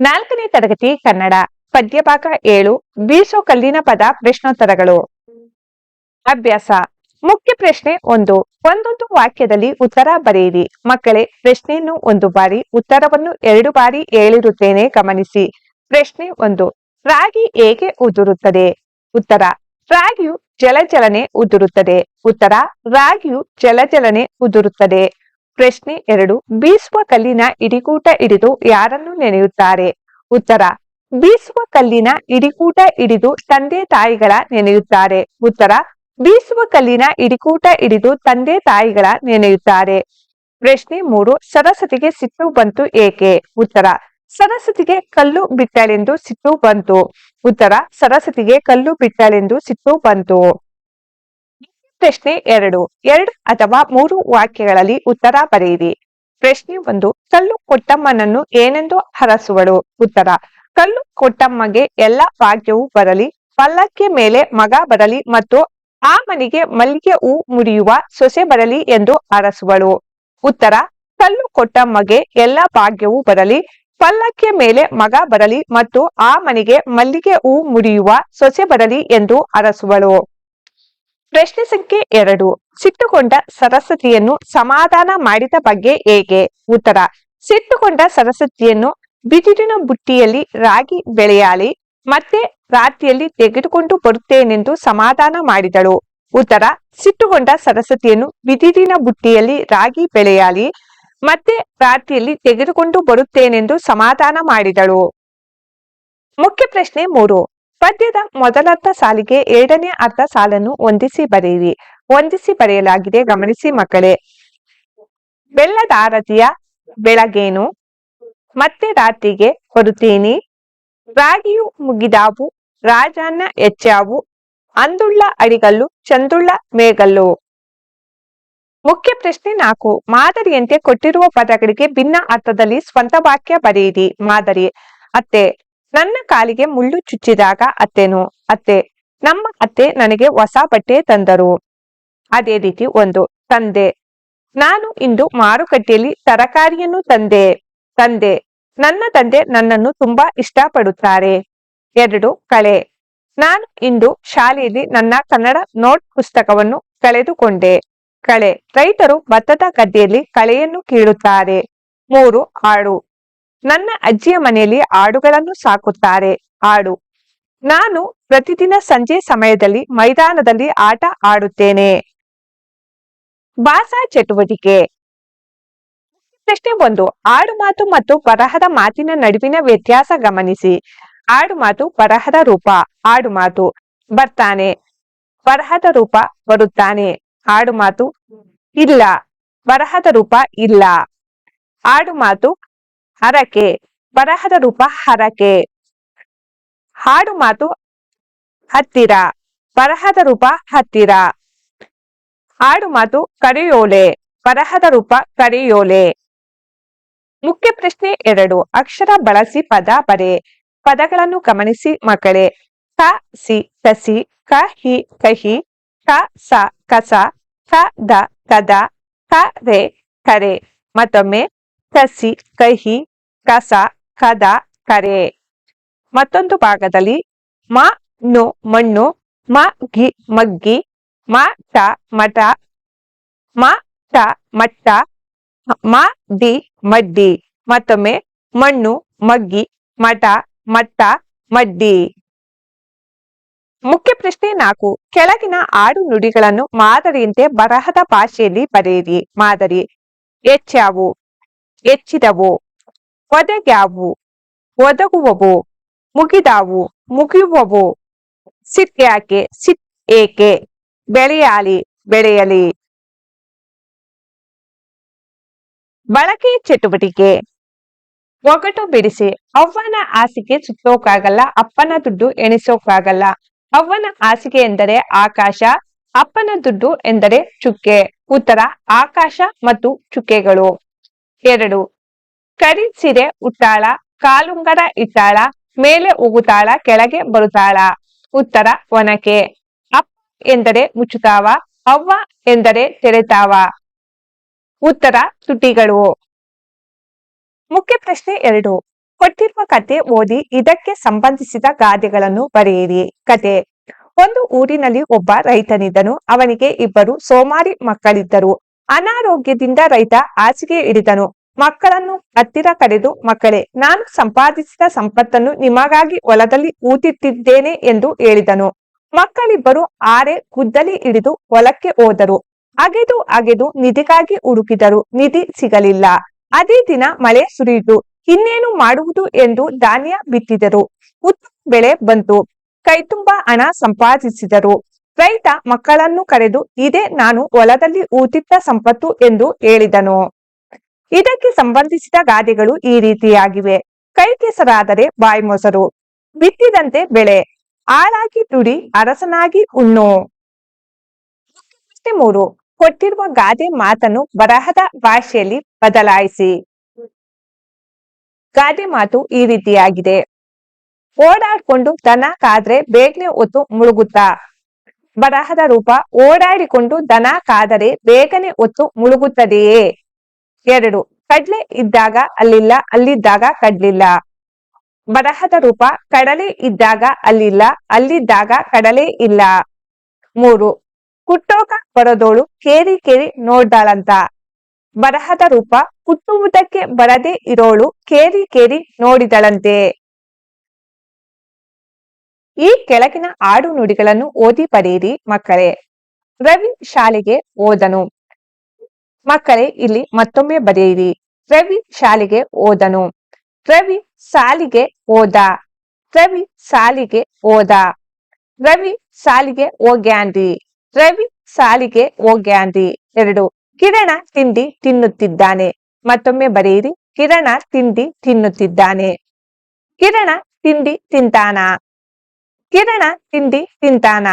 ನಾಲ್ಕನೇ ತರಗತಿ ಕನ್ನಡ, ಪದ್ಯಭಾಗ ಏಳು ಬೀಸೋ ಕಲ್ಲಿನ ಪದ ಪ್ರಶ್ನೋತ್ತರಗಳು. ಅಭ್ಯಾಸ. ಮುಖ್ಯ ಪ್ರಶ್ನೆ ಒಂದು, ಒಂದೊಂದು ವಾಕ್ಯದಲ್ಲಿ ಉತ್ತರ ಬರೆಯಿರಿ. ಮಕ್ಕಳೇ, ಪ್ರಶ್ನೆಯನ್ನು ಒಂದು ಬಾರಿ, ಉತ್ತರವನ್ನು ಎರಡು ಬಾರಿ ಹೇಳಿರುತ್ತೇನೆ ಗಮನಿಸಿ. ಪ್ರಶ್ನೆ ಒಂದು, ರಾಗಿ ಹೇಗೆ ಉದುರುತ್ತದೆ? ಉತ್ತರ, ರಾಗಿಯು ಜಲಜಲನೆ ಉದುರುತ್ತದೆ. ಉತ್ತರ, ರಾಗಿಯು ಜಲಜಲನೆ ಉದುರುತ್ತದೆ. ಪ್ರಶ್ನೆ ಎರಡು. ಬೀಸುವ ಕಲ್ಲಿನ ಇಡಿಕೂಟ ಹಿಡಿದು ಯಾರನ್ನು ನೆನೆಯುತ್ತಾರೆ? ಉತ್ತರ. ಬೀಸುವ ಕಲ್ಲಿನ ಇಡಿಕೂಟ ಹಿಡಿದು ತಂದೆ ತಾಯಿಗಳ ನೆನೆಯುತ್ತಾರೆ. ಉತ್ತರ. ಬೀಸುವ ಕಲ್ಲಿನ ಇಡಿಕೂಟ ಹಿಡಿದು ತಂದೆ ತಾಯಿಗಳ ನೆನೆಯುತ್ತಾರೆ. ಪ್ರಶ್ನೆ ಮೂರು. ಸರಸ್ವತಿಗೆ ಸಿಟ್ಟು ಬಂತು ಏಕೆ? ಉತ್ತರ. ಸರಸ್ವತಿಗೆ ಕಲ್ಲು ಬಿಟ್ಟಳೆಂದು ಸಿಟ್ಟು ಬಂತು. ಉತ್ತರ. ಸರಸ್ವತಿಗೆ ಕಲ್ಲು ಬಿಟ್ಟಳೆಂದು ಸಿಟ್ಟು ಬಂತು. ಪ್ರಶ್ನೆ ಎರಡು. ಎರಡು ಅಥವಾ ಮೂರು ವಾಕ್ಯಗಳಲ್ಲಿ ಉತ್ತರ ಬರೆಯಿರಿ. ಪ್ರಶ್ನೆ ಒಂದು, ಕಲ್ಲು ಕೊಟ್ಟಮ್ಮನನ್ನು ಏನೆಂದು ಹರಸುವಳು? ಉತ್ತರ, ಕಲ್ಲು ಕೊಟ್ಟಮ್ಮಗೆ ಎಲ್ಲ ಭಾಗ್ಯವೂ ಬರಲಿ ಪಲ್ಲಕ್ಕೆ ಮೇಲೆ ಮಗ ಬರಲಿ ಮತ್ತು ಆ ಮನೆಗೆ ಮಲ್ಲಿಗೆ ಹೂ ಮುರಿಯುವ ಸೊಸೆ ಬರಲಿ ಎಂದು ಹರಸುವಳು. ಉತ್ತರ, ಕಲ್ಲು ಕೊಟ್ಟಮ್ಮಗೆ ಎಲ್ಲ ಭಾಗ್ಯವೂ ಬರಲಿ ಪಲ್ಲಕ್ಕೆ ಮೇಲೆ ಮಗ ಬರಲಿ ಮತ್ತು ಆ ಮನೆಗೆ ಮಲ್ಲಿಗೆ ಹೂ ಮುರಿಯುವ ಸೊಸೆ ಬರಲಿ ಎಂದು ಹರಸುವಳು. ಪ್ರಶ್ನೆ ಸಂಖ್ಯೆ ಎರಡು. ಸಿಟ್ಟುಕೊಂಡ ಸರಸ್ವತಿಯನ್ನು ಸಮಾಧಾನ ಮಾಡಿದ ಬಗ್ಗೆ ಹೇಗೆ? ಉತ್ತರ. ಸಿಟ್ಟುಕೊಂಡ ಸರಸ್ವತಿಯನ್ನು ಬಿದಿರಿನ ಬುಟ್ಟಿಯಲ್ಲಿ ರಾಗಿ ಬೆಳೆಯಾಲಿ, ಮತ್ತೆ ರಾತ್ರಿಯಲ್ಲಿ ತೆಗೆದುಕೊಂಡು ಬರುತ್ತೇನೆಂದು ಸಮಾಧಾನ ಮಾಡಿದಳು. ಉತ್ತರ. ಸಿಟ್ಟುಕೊಂಡ ಸರಸ್ವತಿಯನ್ನು ಬಿದಿರಿನ ಬುಟ್ಟಿಯಲ್ಲಿ ರಾಗಿ ಬೆಳೆಯಾಲಿ, ಮತ್ತೆ ರಾತ್ರಿಯಲ್ಲಿ ತೆಗೆದುಕೊಂಡು ಬರುತ್ತೇನೆಂದು ಸಮಾಧಾನ ಮಾಡಿದಳು. ಮುಖ್ಯ ಪ್ರಶ್ನೆ ಮೂರು. ಪದ್ಯದ ಮೊದಲರ್ಧ ಸಾಲಿಗೆ ಎರಡನೇ ಅರ್ಧ ಸಾಲನ್ನು ಹೊಂದಿಸಿ ಬರೆಯಿರಿ. ಹೊಂದಿಸಿ ಬರೆಯಲಾಗಿದೆ, ಗಮನಿಸಿ ಮಕ್ಕಳೇ. ಬೆಳ್ಳದಾರತಿಯ ಬೆಳಗೇನು? ಮತ್ತೆ ರಾತ್ರಿಗೆ ಹೊರುತ್ತೀನಿ ರಾಗಿಯು ಮುಗಿದಾವು ರಾಜಾನ್ನ ಹೆಚ್ಚಾವು ಅಂದುಳ್ಳ ಅಡಿಗಲ್ಲು, ಚಂದುಳ್ಳ ಮೇಗಲ್ಲು. ಮುಖ್ಯ ಪ್ರಶ್ನೆ ನಾಲ್ಕು. ಮಾದರಿಯಂತೆ ಕೊಟ್ಟಿರುವ ಪದಗಳಿಗೆ ಭಿನ್ನ ಅರ್ಥದಲ್ಲಿ ಸ್ವಂತ ವಾಕ್ಯ ಬರೆಯಿರಿ. ಮಾದರಿ. ಅತ್ತೆ ನನ್ನ ಕಾಲಿಗೆ ಮುಳ್ಳು ಚುಚ್ಚಿದಾಗ ಅತ್ತೆನು, ಅತ್ತೆ, ನಮ್ಮ ಅತ್ತೆ ನನಗೆ ಹೊಸ ಬಟ್ಟೆ ತಂದರು. ಅದೇ ರೀತಿ ಒಂದು ತಂದೆ. ನಾನು ಇಂದು ಮಾರುಕಟ್ಟೆಯಲ್ಲಿ ತರಕಾರಿಯನ್ನು ತಂದೆ. ತಂದೆ, ನನ್ನ ತಂದೆ ನನ್ನನ್ನು ತುಂಬಾ ಇಷ್ಟಪಡುತ್ತಾರೆ. ಎರಡು ಕಳೆ. ನಾನು ಇಂದು ಶಾಲೆಯಲ್ಲಿ ನನ್ನ ಕನ್ನಡ ನೋಟ್ ಪುಸ್ತಕವನ್ನು ಕಳೆದುಕೊಂಡೆ. ಕಳೆ. ರೈತರು ಭತ್ತದ ಗದ್ದೆಯಲ್ಲಿ ಕಳೆಯನ್ನು ಕೀಳುತ್ತಾರೆ. ಮೂರು ಆಡು. ನನ್ನ ಅಜ್ಜಿಯ ಮನೆಯಲ್ಲಿ ಆಡುಗಳನ್ನು ಸಾಕುತ್ತಾರೆ. ಆಡು ನಾನು ಪ್ರತಿದಿನ ಸಂಜೆ ಸಮಯದಲ್ಲಿ ಮೈದಾನದಲ್ಲಿ ಆಟ ಆಡುತ್ತೇನೆ. ಭಾಷಾ ಚಟುವಟಿಕೆ. ಪ್ರಶ್ನೆ ಒಂದು. ಆಡು ಮಾತು ಮತ್ತು ಬರಹದ ಮಾತಿನ ನಡುವಿನ ವ್ಯತ್ಯಾಸ ಗಮನಿಸಿ. ಆಡು ಮಾತು ಬರಹದ ರೂಪ. ಆಡು ಮಾತು ಬರ್ತಾನೆ. ಬರಹದ ರೂಪ ಬರುತ್ತಾನೆ. ಆಡು ಮಾತು ಇಲ್ಲ. ಬರಹದ ರೂಪ ಇಲ್ಲ. ಆಡು ಮಾತು ಹರಕೆ, ಬರಹದ ರೂಪ ಹರಕೆ. ಹಾಡು ಮಾತು ಹತ್ತಿರ, ಬರಹದ ರೂಪ ಹತ್ತಿರ. ಹಾಡು ಮಾತು ಕರೆಯೋಲೆ, ಬರಹದ ರೂಪ ಕರೆಯೋಲೆ. ಮುಖ್ಯ ಪ್ರಶ್ನೆ ಎರಡು, ಅಕ್ಷರ ಬಳಸಿ ಪದ ಬರೆ, ಪದಗಳನ್ನು ಗಮನಿಸಿ ಮಕ್ಕಳೇ. ಕ, ಸಿ, ಕಸಿ, ಕ, ಹಿ, ಕಹಿ, ಕ, ಸ, ಕಸ, ಕ, ದ, ಕದ, ಕ, ರೆ, ಕರೆ. ಮತ್ತೊಮ್ಮೆ, ಕಸಿ, ಕಹಿ ಕಸ, ಕದ, ಕರೆ. ಮತ್ತೊಂದು ಭಾಗದಲ್ಲಿ ಮ, ನು, ಮಣ್ಣು, ಮ ಗಿ ಮಗ್ಗಿ, ಮ, ಟ, ಮಠ, ಮ, ಟ, ಮಟ್ಟ, ಮ, ಡಿ, ಮಡ್ಡಿ. ಮತ್ತೊಮ್ಮೆ ಮಣ್ಣು, ಮಗ್ಗಿ, ಮಠ, ಮಟ್ಟ, ಮಡ್ಡಿ. ಮುಖ್ಯ ಪ್ರಶ್ನೆ ನಾಲ್ಕು. ಕೆಳಗಿನ ಆಡು ನುಡಿಗಳನ್ನು ಮಾದರಿಯಂತೆ ಬರಹದ ಭಾಷೆಯಲ್ಲಿ ಬರೆಯಿರಿ. ಮಾದರಿ ಹೆಚ್ಚಾವು ಹೆಚ್ಚಿದವು ಒದಗ್ಯಾವು ಒದಗುವವು ಮುಗಿದಾವು ಮುಗಿಯುವವು ಸಿಟ್ ಯಾಕೆ ಸಿಟ್ ಏಕೆ ಬೆಳೆಯಾಲಿ ಬೆಳೆಯಲಿ ಬಳಕೆ ಚಟುವಟಿಕೆ ಒಗಟು ಬಿಡಿಸಿ ಅವ್ವನ ಹಾಸಿಗೆ ಸುತ್ತೋಕಾಗಲ್ಲ ಅಪ್ಪನ ದುಡ್ಡು ಎಣಿಸೋಕಾಗಲ್ಲ ಅವ್ವನ ಹಾಸಿಗೆ ಎಂದರೆ ಆಕಾಶ ಅಪ್ಪನ ದುಡ್ಡು ಎಂದರೆ ಚುಕ್ಕೆ ಉತ್ತರ ಆಕಾಶ ಮತ್ತು ಚುಕ್ಕೆಗಳು ಎರಡು ಕರಿ ಸೀರೆ ಉಟ್ಟಾಳ ಕಾಲುಂಗರ ಇಟ್ಟಾಳ, ಮೇಲೆ ಉಗುತಾಳ, ಕೆಳಗೆ ಬರುತ್ತಾಳ. ಉತ್ತರ ಒನಕೆ. ಅಪ್ ಎಂದರೆ ಮುಚ್ಚುತ್ತಾವ, ಅವ್ವ ಎಂದರೆ ತೆರೆತಾವ. ಉತ್ತರ ತುಟಿಗಳು. ಮುಖ್ಯ ಪ್ರಶ್ನೆ ಎರಡು. ಕೊಟ್ಟಿರುವ ಕತೆ ಓದಿ ಇದಕ್ಕೆ ಸಂಬಂಧಿಸಿದ ಗಾದೆಗಳನ್ನು ಬರೆಯಿರಿ. ಕತೆ. ಒಂದು ಊರಿನಲ್ಲಿ ಒಬ್ಬ ರೈತನಿದ್ದನು. ಅವನಿಗೆ ಇಬ್ಬರು ಸೋಮಾರಿ ಮಕ್ಕಳಿದ್ದರು. ಅನಾರೋಗ್ಯದಿಂದ ರೈತ ಹಾಸಿಗೆ ಹಿಡಿದನು. ಮಕ್ಕಳನ್ನು ಹತ್ತಿರ ಕರೆದು, ಮಕ್ಕಳೇ, ನಾನು ಸಂಪಾದಿಸಿದ ಸಂಪತ್ತನ್ನು ನಿಮಗಾಗಿ ಹೊಲದಲ್ಲಿ ಊತಿಟ್ಟಿದ್ದೇನೆ ಎಂದು ಹೇಳಿದನು. ಮಕ್ಕಳಿಬ್ಬರು ಆರೆ ಗುದ್ದಲಿ ಹಿಡಿದು ಹೊಲಕ್ಕೆ ಹೋದರು. ಅಗೆದು ಅಗೆದು ನಿಧಿಗಾಗಿ ಹುಡುಕಿದರು. ನಿಧಿ ಸಿಗಲಿಲ್ಲ. ಅದೇ ದಿನ ಮಳೆ ಸುರಿಯಿತು. ಇನ್ನೇನು ಮಾಡುವುದು ಎಂದು ಧಾನ್ಯ ಬಿತ್ತಿದರು. ಉತ್ತಮ ಬೆಳೆ ಬಂತು. ಕೈತುಂಬಾ ಹಣ ಸಂಪಾದಿಸಿದರು. ರೈತ ಮಕ್ಕಳನ್ನು ಕರೆದು, ಇದೇ ನಾನು ಹೊಲದಲ್ಲಿ ಊತಿಟ್ಟ ಸಂಪತ್ತು ಎಂದು ಹೇಳಿದನು. ಇದಕ್ಕೆ ಸಂಬಂಧಿಸಿದ ಗಾದೆಗಳು ಈ ರೀತಿಯಾಗಿವೆ. ಕೈ ಕೆಸರಾದರೆ ಬಾಯಿ ಮೊಸರು ಬಿತ್ತಿದಂತೆ ಬೆಳೆ ಆಳಾಗಿ ದುಡಿ ಅರಸನಾಗಿ ಉಣ್ಣು. ಮೂರು, ಕೊಟ್ಟಿರುವ ಗಾದೆ ಮಾತನ್ನು ಬರಹದ ಭಾಷೆಯಲ್ಲಿ ಬದಲಾಯಿಸಿ. ಗಾದೆ ಮಾತು ಈ ರೀತಿಯಾಗಿದೆ. ಓಡಾಡ್ಕೊಂಡು ದನ ಕಾದ್ರೆ ಬೇಗನೆ ಹೊತ್ತು ಮುಳುಗುತ್ತಾ. ಬರಹದ ರೂಪ, ಓಡಾಡಿಕೊಂಡು ದನ ಕಾದರೆ ಬೇಗನೆ ಹೊತ್ತು ಮುಳುಗುತ್ತದೆಯೇ? ಎರಡು. ಕಡ್ಲೆ ಇದ್ದಾಗ ಅಲ್ಲಿಲ್ಲ, ಅಲ್ಲಿದ್ದಾಗ ಕಡ್ಲಿಲ್ಲ. ಬರಹದ ರೂಪ, ಕಡಲೆ ಇದ್ದಾಗ ಅಲ್ಲಿಲ್ಲ, ಅಲ್ಲಿದ್ದಾಗ ಕಡಲೆ ಇಲ್ಲ. ಮೂರು. ಕುಟ್ಟೋಕ ಬರದೋಳು ಕೇರಿ ಕೇರಿ ನೋಡ್ದಾಳಂತ. ಬರಹದ ರೂಪ, ಕುಟ್ಟುವುದಕ್ಕೆ ಬರದೇ ಇರೋಳು ಕೇರಿ ಕೇರಿ ನೋಡಿದಳಂತೆ. ಈ ಕೆಳಗಿನ ಆಡು ನುಡಿಗಳನ್ನು ಓದಿ ಪಡೆಯಿರಿ ಮಕ್ಕಳೇ. ರವಿ ಶಾಲೆಗೆ ಹೋದನು. ಮಕ್ಕಳೇ, ಇಲ್ಲಿ ಮತ್ತೊಮ್ಮೆ ಬರೆಯಿರಿ. ರವಿ ಶಾಲೆಗೆ ಹೋದನು. ರವಿ ಸಾಲಿಗೆ ಹೋದ. ರವಿ ಸಾಲಿಗೆ ಹೋದ. ರವಿ ಸಾಲಿಗೆ ಹೋಗ್ಯಾಂದಿ ರವಿ ಸಾಲಿಗೆ ಹೋಗ್ಯಾಂದಿ ಎರಡು. ಕಿರಣ ತಿಂಡಿ ತಿನ್ನುತ್ತಿದ್ದಾನೆ. ಮತ್ತೊಮ್ಮೆ ಬರೆಯಿರಿ. ಕಿರಣ ತಿಂಡಿ ತಿನ್ನುತ್ತಿದ್ದಾನೆ. ಕಿರಣ ತಿಂಡಿ ತಿಂತಾನ? ಕಿರಣ ತಿಂಡಿ ತಿಂತಾನ?